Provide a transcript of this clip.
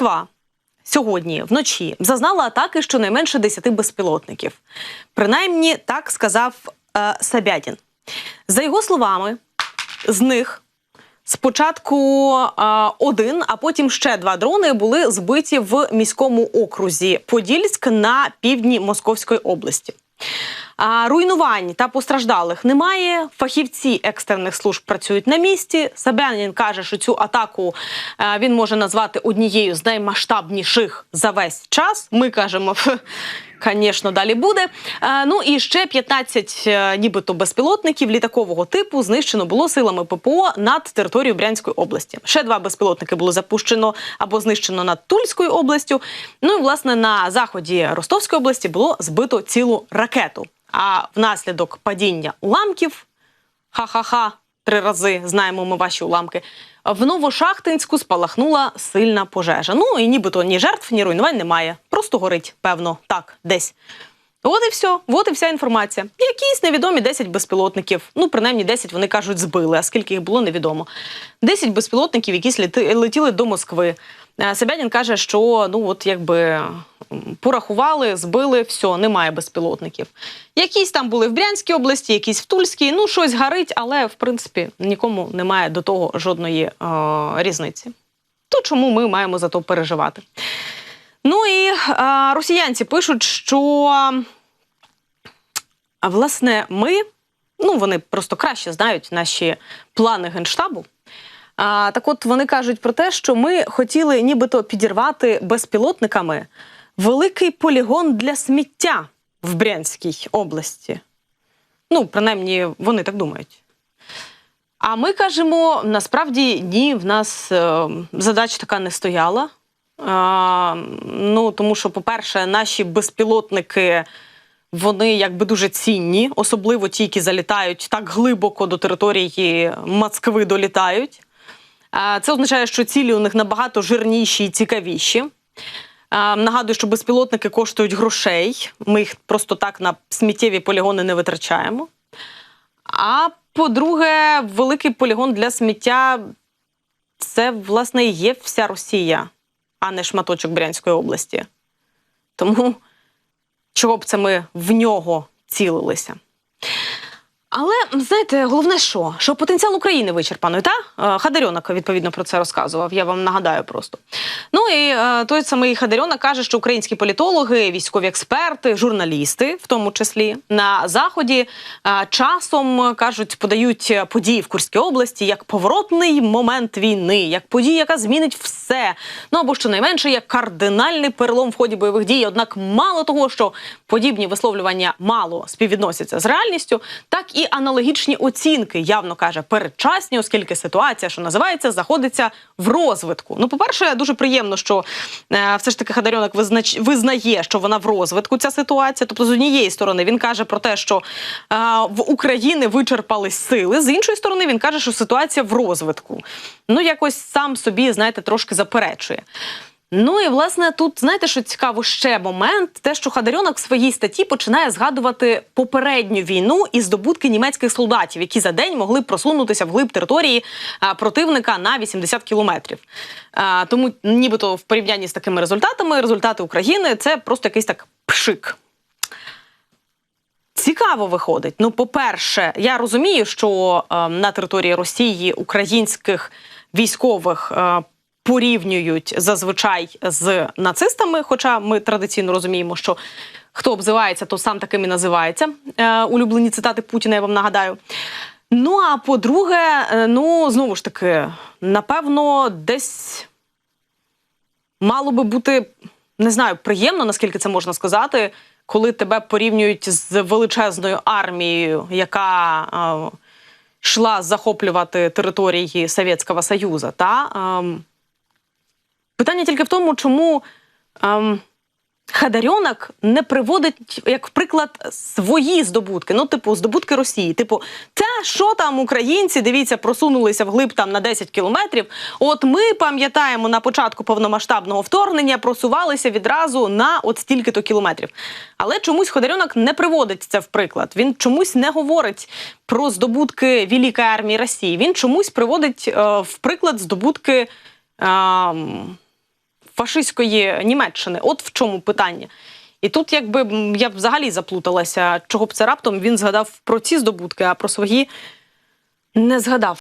Москва сьогодні вночі зазнала атаки щонайменше 10 безпілотників. Принаймні, так сказав е, Сабядін. За його словами, з них спочатку е, один, а потім ще два дрони були збиті в міському окрузі Подільськ на півдні Московської області. А, руйнувань та постраждалих немає. Фахівці екстрених служб працюють на місці. Сабянін каже, що цю атаку е, він може назвати однією з наймасштабніших за весь час. Ми кажемо. Звісно, далі буде. Е, ну і ще 15 е, нібито безпілотників літакового типу знищено було силами ППО над територією Брянської області. Ще два безпілотники було запущено або знищено над Тульською областю. Ну і власне на заході Ростовської області було збито цілу ракету. А внаслідок падіння уламків ха-ха-ха, три рази знаємо ми ваші уламки. В Новошахтинську спалахнула сильна пожежа. Ну і нібито ні жертв, ні руйнувань немає. Просто горить, певно, так, десь. От і все, от і вся інформація. Якісь невідомі 10 безпілотників. Ну, принаймні 10, вони кажуть, збили, а скільки їх було, невідомо. 10 безпілотників, якісь летіли до Москви. Е, Собянін каже, що ну от якби порахували, збили, все, немає безпілотників. Якісь там були в Брянській області, якісь в Тульській. Ну, щось горить, але в принципі нікому немає до того жодної е, різниці. То чому ми маємо за то переживати? Ну і е, росіянці пишуть, що власне ми, ну вони просто краще знають наші плани генштабу. А, так от вони кажуть про те, що ми хотіли нібито підірвати безпілотниками великий полігон для сміття в Брянській області. Ну, принаймні, вони так думають. А ми кажемо: насправді ні, в нас е, задача така не стояла. А, ну, тому що, по-перше, наші безпілотники вони якби дуже цінні, особливо ті, які залітають так глибоко до території Москви долітають. Це означає, що цілі у них набагато жирніші і цікавіші. Нагадую, що безпілотники коштують грошей. Ми їх просто так на сміттєві полігони не витрачаємо. А по-друге, великий полігон для сміття це, власне, є вся Росія, а не шматочок Брянської області. Тому чого б це ми в нього цілилися? Але знаєте, головне, що? Що потенціал України вичерпаний, та Е, Хадарьонок відповідно про це розказував. Я вам нагадаю просто. Ну і е, той самий Хадарьонок каже, що українські політологи, військові експерти, журналісти, в тому числі на заході, е, часом кажуть, подають події в Курській області як поворотний момент війни, як подія, яка змінить все. Ну або щонайменше як кардинальний перелом в ході бойових дій. Однак, мало того, що подібні висловлювання мало співвідносяться з реальністю, так і аналогічні оцінки явно каже передчасні, оскільки ситуація, що називається, заходиться в розвитку. Ну, по-перше, дуже приємно, що е, все ж таки Хадарьонок визнач... визнає, що вона в розвитку ця ситуація. Тобто, з однієї сторони, він каже про те, що е, в Україні вичерпались сили. З іншої сторони, він каже, що ситуація в розвитку. Ну, якось сам собі, знаєте, трошки заперечує. Ну і власне тут знаєте, що цікаво ще момент, те, що Хадарьонок в своїй статті починає згадувати попередню війну і здобутки німецьких солдатів, які за день могли просунутися вглиб території а, противника на 80 кілометрів. Тому, нібито в порівнянні з такими результатами, результати України це просто якийсь так пшик. Цікаво виходить. Ну, по-перше, я розумію, що е, на території Росії українських військових е, порівнюють зазвичай з нацистами, хоча ми традиційно розуміємо, що хто обзивається, то сам таким і називається. Е, улюблені цитати Путіна, я вам нагадаю. Ну а по-друге, е, ну знову ж таки, напевно, десь мало би бути не знаю, приємно, наскільки це можна сказати, коли тебе порівнюють з величезною армією, яка е, йшла захоплювати території Совєтського Союзу. Та ем, питання тільки в тому, чому. Ем, Хадарьонок не приводить як приклад свої здобутки. Ну, типу, здобутки Росії. Типу, те, що там українці, дивіться, просунулися вглиб там на 10 кілометрів. От ми пам'ятаємо на початку повномасштабного вторгнення, просувалися відразу на от стільки-то кілометрів. Але чомусь Хадарьонок не приводить це в приклад. Він чомусь не говорить про здобутки Великої армії Росії. Він чомусь приводить е, в приклад здобутки. Е, фашистської Німеччини. От в чому питання. І тут, якби я взагалі заплуталася, чого б це раптом він згадав про ці здобутки, а про свої не згадав.